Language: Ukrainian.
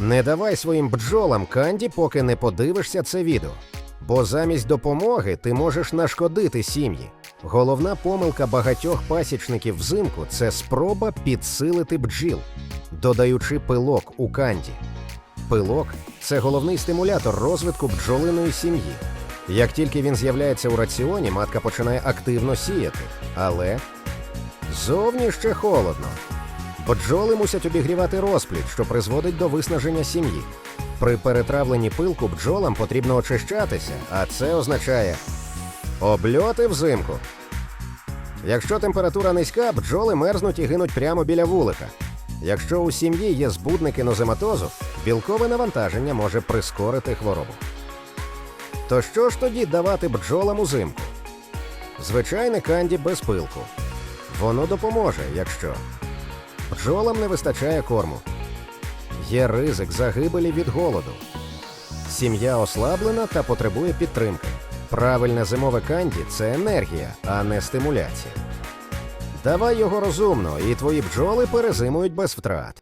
Не давай своїм бджолам канді, поки не подивишся це відео. Бо замість допомоги ти можеш нашкодити сім'ї. Головна помилка багатьох пасічників взимку це спроба підсилити бджіл, додаючи пилок у канді. Пилок це головний стимулятор розвитку бджолиної сім'ї. Як тільки він з'являється у раціоні, матка починає активно сіяти. Але зовні ще холодно. Бджоли мусять обігрівати розплід, що призводить до виснаження сім'ї. При перетравленні пилку бджолам потрібно очищатися, а це означає обльоти взимку. Якщо температура низька, бджоли мерзнуть і гинуть прямо біля вулика. Якщо у сім'ї є збудники нозематозу, білкове навантаження може прискорити хворобу. То що ж тоді давати бджолам узимку? Звичайне канді без пилку. Воно допоможе, якщо бджолам не вистачає корму. Є ризик загибелі від голоду. Сім'я ослаблена та потребує підтримки. Правильне зимове канді це енергія, а не стимуляція. Давай його розумно, і твої бджоли перезимують без втрат.